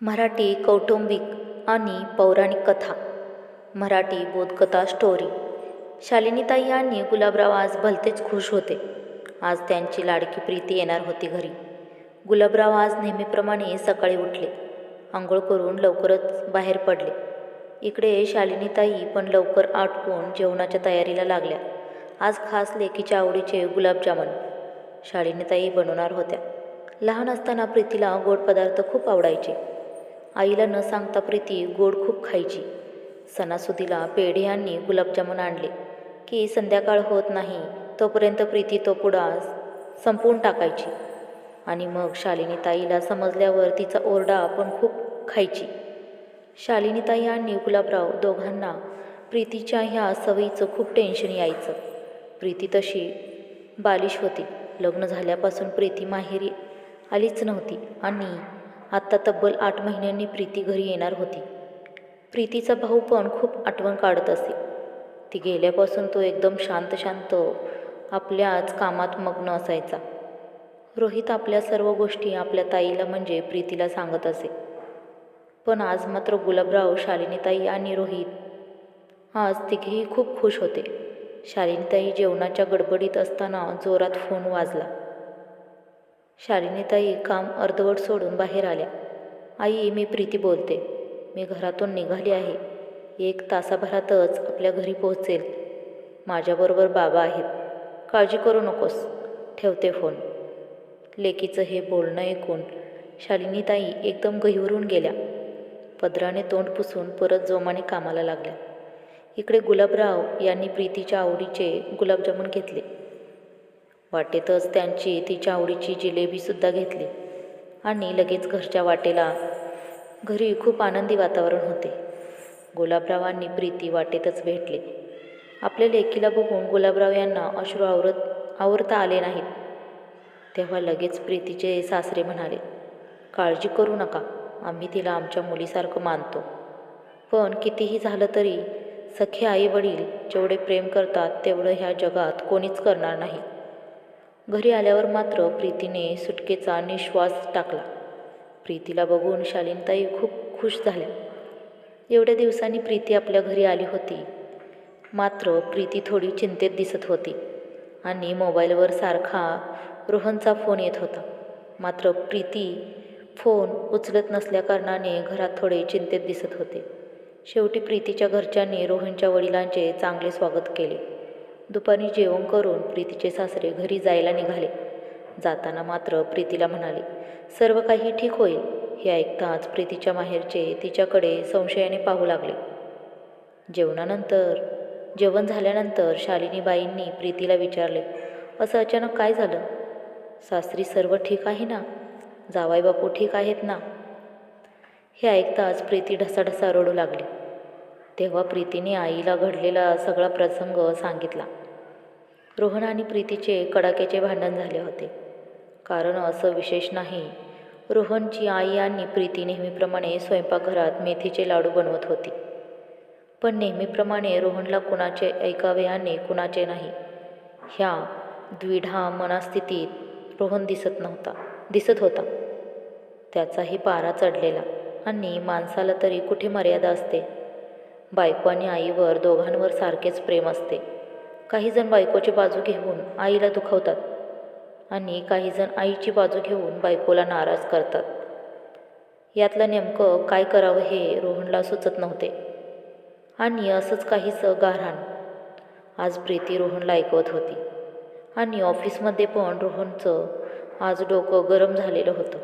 मराठी कौटुंबिक आणि पौराणिक कथा मराठी बोधकथा स्टोरी शालिनीताई आणि गुलाबराव आज भलतेच खुश होते. आज त्यांची लाडकी प्रीती येणार होती घरी. गुलाबराव आज नेहमीप्रमाणे सकाळी उठले. आंघोळ करून लवकरच बाहेर पडले. इकडे शालिनीताई पण लवकर आटपून जेवणाच्या तयारीला लागल्या. आज खास लेकीच्या आवडीचे गुलाबजामुन. शालिनीताई बनवणार होत्या. लहान असताना प्रीतीला गोड पदार्थ खूप आवडायचे. आईला न सांगता प्रीती गोड खूप खायची. सणासुदीला पेढे यांनी गुलाबजामुन आणले. की संध्याकाळ होत नाही तोपर्यंत प्रीती तो पुडा संपवून टाकायची. आणि मग शालिनीताईला समजल्यावर तिचा ओरडा पण खूप खायची. शालिनीताई आणि गुलाबराव दोघांना प्रीतीच्या ह्या सवयीचं खूप टेन्शन यायचं. प्रीती तशी बालिश होती. लग्न झाल्यापासून प्रीती माहेरी आलीच नव्हती आणि आत्ता तब्बल आठ महिन्यांनी प्रीती घरी येणार होती. प्रीतीचा भाऊ पण खूप आठवण काढत असे. ती गेल्यापासून तो एकदम शांत शांत आपल्याच कामात मग्न असायचा. रोहित आपल्या सर्व गोष्टी आपल्या ताईला म्हणजे प्रीतीला सांगत असे. पण आज मात्र गुलाबराव शालिनीताई आणि रोहित आज तिघेही खूप खुश होते. शालिनीताई जेवणाच्या गडबडीत असताना जोरात फोन वाजला. शालिनीताई काम अर्धवट सोडून बाहेर आल्या. आई मी प्रीती बोलते. मी घरातून निघाली आहे. एक तासाभरातच आपल्या घरी पोहोचेल. माझ्याबरोबर बाबा आहेत. काळजी करू नकोस. ठेवते फोन. लेकीचं हे बोलणं ऐकून शालिनीताई एकदम गहिवरून गेल्या. पदराने तोंड पुसून परत जोमाने कामाला लागल्या. इकडे गुलाबराव यांनी प्रीतीच्या आवडीचे गुलाबजामुन घेतले. वाटेतच त्यांची तिच्या आवडीची जिलेबीसुद्धा घेतली. आणि लगेच घरच्या वाटेला घरी खूप आनंदी वातावरण होते. गुलाबरावांनी प्रीती वाटेतच भेटले. आपल्या लेकीला बघून गुलाबराव यांना अश्रू आवरत आवरता आले नाहीत. तेव्हा लगेच प्रीतीचे सासरे म्हणाले काळजी करू नका आम्ही तिला आमच्या मुलीसारखं मानतो. पण कितीही झालं तरी सखे आई वडील जेवढे प्रेम करतात तेवढं ह्या जगात कोणीच करणार नाही. घरी आल्यावर मात्र प्रीतीने सुटकेचा निश्वास टाकला. प्रीतीला बघून शालीनताई खूप खुश झाल्या. एवढ्या दिवसांनी प्रीती आपल्या घरी आली होती. मात्र प्रीती थोडी चिंतेत दिसत होती आणि मोबाईलवर सारखा रोहनचा फोन येत होता. मात्र प्रीती फोन उचलत नसल्याकारणाने घरात थोडे चिंतेत दिसत होते. शेवटी प्रीतीच्या घरच्यांनी रोहनच्या वडिलांचे चांगले स्वागत केले. दुपारी जेवण करून प्रीतीचे सासरे घरी जायला निघाले. जाताना मात्र प्रीतीला म्हणाले सर्व काही ठीक होईल. हे ऐकताच प्रीतीच्या माहेरचे तिच्याकडे संशयाने पाहू लागले. जेवणानंतर जेवण झाल्यानंतर शालिनीबाईंनी प्रीतीला विचारले असं अचानक काय झालं? सासरी सर्व ठीक आहे ना? जावाई बापू ठीक आहेत ना? हे ऐकताच प्रीती ढसाढसा रडू लागली. तेव्हा प्रीतीने आईला घडलेला सगळा प्रसंग सांगितला. रोहन आणि प्रीतीचे कडाक्याचे भांडण झाले होते. कारण असं विशेष नाही रोहनची आई आणि प्रीती नेहमीप्रमाणे स्वयंपाकघरात मेथीचे लाडू बनवत होती. पण नेहमीप्रमाणे रोहनला कुणाचे ऐकावे आणि कुणाचे नाही. ह्या द्विढा मनास्थितीत रोहन दिसत नव्हता दिसत होता. त्याचाही पारा चढलेला आणि माणसाला तरी कुठे मर्यादा असते? बायको आणि आईवर दोघांवर सारखेच प्रेम असते. काहीजण बायकोची बाजू घेऊन आईला दुखवतात आणि काहीजण आईची बाजू घेऊन बायकोला नाराज करतात. यातलं नेमकं काय करावं हे रोहनला सुचत नव्हते. आणि असंच काहीसं गारहाण. आज प्रीती रोहनला ऐकवत होती. आणि ऑफिसमध्ये पण रोहनचं आज डोकं गरम झालेलं होतं.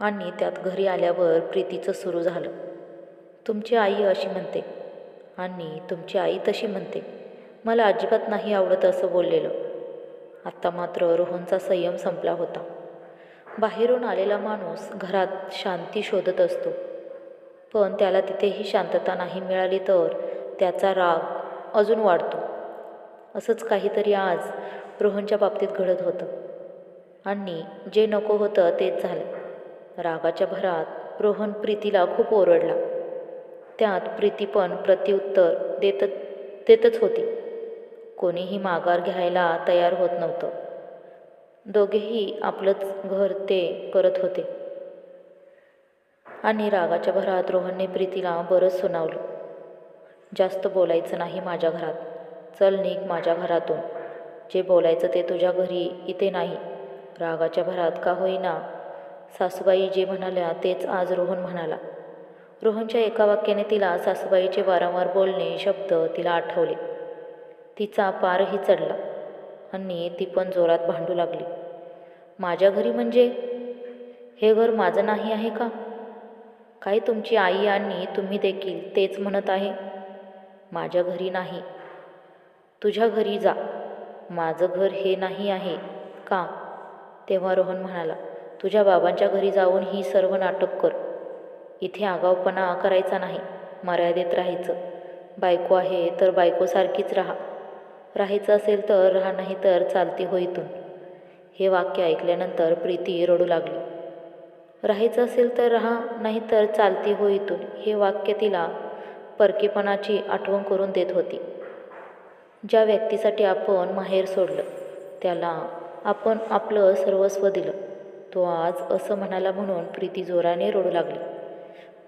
आणि त्यात घरी आल्यावर प्रीतीचं सुरू झालं. तुमची आई अशी म्हणते. आणि तुमची आई तशी म्हणते. मला अजिबात नाही आवडत असं बोललेलं. आत्ता मात्र रोहनचा संयम संपला होता. बाहेरून आलेला माणूस घरात शांती शोधत असतो. पण त्याला तिथेही शांतता नाही मिळाली तर त्याचा राग अजून वाढतो. असंच काहीतरी आज रोहनच्या बाबतीत घडत होतं. आणि जे नको होतं तेच झालं. रागाच्या भरात रोहन प्रीतीला खूप ओरडला. त्यात प्रीती पण प्रत्युत्तर देत देतच होती. कोणीही माघार घ्यायला तयार होत नव्हतं. दोघेही आपलंच घर ते करत होते. आणि रागाच्या भरात रोहनने प्रीतीला बरंच सुनावलं. जास्त बोलायचं नाही माझ्या घरात. चल निघ माझ्या घरातून. जे बोलायचं ते तुझ्या घरी इथे नाही. रागाच्या भरात का होईना? सासूबाई जे म्हणाल्या तेच आज रोहन म्हणाला. रोहनच्या एका वाक्याने तिला सासूबाईचे वारंवार बोलणे शब्द तिला आठवले. तिचा पारही चढला आणि ती पण जोरात भांडू लागली. माझ्या घरी म्हणजे? हे घर माझं नाही आहे का? काही तुमची आई आणि तुम्ही देखील तेच म्हणत आहे? माझ्या घरी नाही. तुझ्या घरी जा. माझं घर हे नाही आहे का? तेव्हा रोहन म्हणाला तुझ्या बाबांच्या घरी जाऊन ही सर्व नाटक कर. इथे आगाऊपणा करायचा नाही. मर्यादेत राहायचं. बायको आहे तर बायकोसारखीच राहा. राहायचं असेल तर राहा नाही तर चालती हो इथून. हे वाक्य ऐकल्यानंतर प्रीती रडू लागली. राहायचं असेल तर राहा नाही तर चालती हो इथून. हे वाक्य तिला परकेपणाची आठवण करून देत होती. ज्या व्यक्तीसाठी आपण माहेर सोडलं त्याला आपण आपलं सर्वस्व दिलं. तो आज असं म्हणाला म्हणून प्रीती जोराने रडू लागली.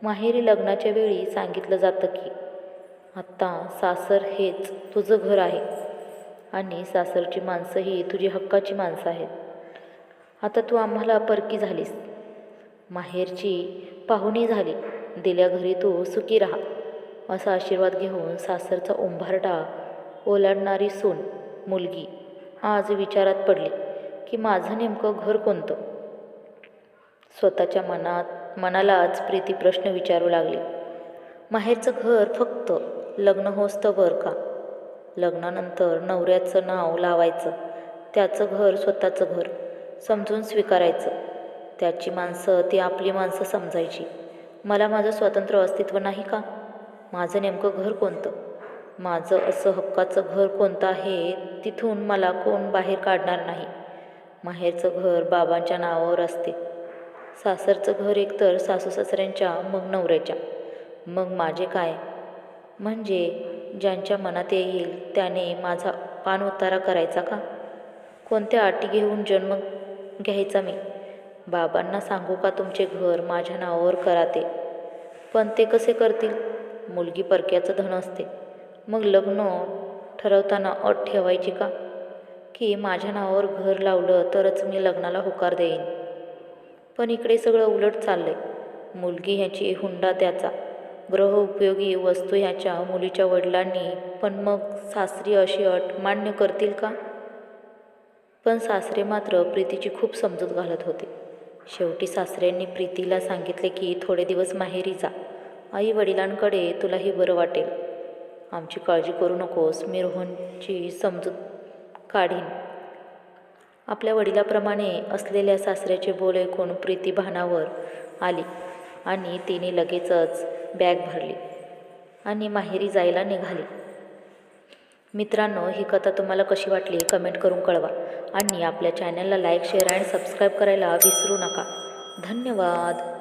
माहेरी लग्नाच्या वेळी सांगितलं जातं की आत्ता सासर हेच तुझं घर आहे आणि सासरची माणसंही तुझी हक्काची माणसं आहेत. आता तू आम्हाला परकी झालीस. माहेरची पाहुणी झाली. दिल्या घरी तू सुखी राहा. असा आशीर्वाद घेऊन सासरचा उंभारटा ओलांडणारी सून मुलगी आज विचारात पडली की माझं नेमकं घर कोणतं? स्वतःच्या मनात मनालाच प्रीती प्रश्न विचारू लागली. माहेरचं घर फक्त लग्न होस्तवर का? लग्नानंतर नवऱ्याचं नाव लावायचं त्याचं घर स्वतःचं घर समजून स्वीकारायचं. त्याची माणसं ती आपली माणसं समजायची. मला माझं स्वतंत्र अस्तित्व नाही का? माझं नेमकं घर कोणतं? माझं असं हक्काचं घर कोणतं आहे तिथून मला कोण बाहेर काढणार नाही? माहेरचं घर बाबांच्या नावावर असते. सासरचं घर एकतर सासू सासऱ्यांच्या मग नवऱ्याच्या. मग माझे काय? म्हणजे ज्यांच्या मनात येईल त्याने माझा पान उतारा करायचा का? कोणत्या अटी घेऊन जन्म घ्यायचा मी? बाबांना सांगू का तुमचे घर माझ्या नावावर करा ते? पण ते कसे करतील? मुलगी परक्याचं धन असते. मग लग्न ठरवताना अट ठेवायची का? की माझ्या नावावर घर लावलं तरच मी लग्नाला होकार देईन. पण इकडे सगळं उलट चाललंय. मुलगी ह्याची हुंडा त्याचा. ग्रह उपयोगी वस्तू ह्याच्या मुलीच्या वडिलांनी पण मग सासरी अशी अट मान्य करतील का? पण सासरे मात्र प्रीतीची खूप समजूत घालत होते. शेवटी सासऱ्यांनी प्रीतीला सांगितले की थोडे दिवस माहेरी जा. आई वडिलांकडे तुलाही बरं वाटेल. आमची काळजी करू नकोस. मी रोहनची समजूत काढीन. आपल्या वडिलाप्रमाणे असलेल्या सासऱ्याचे बोल ऐकून प्रीती भानावर आली आणि तिने लगेचच बॅग भरली आणि माहेरी जायला निघाली. मित्रांनो ही कथा तुम्हाला कशी वाटली कमेंट करून कळवा आणि आपल्या चॅनलला लाईक शेअर आणि सबस्क्राईब करायला विसरू नका. धन्यवाद.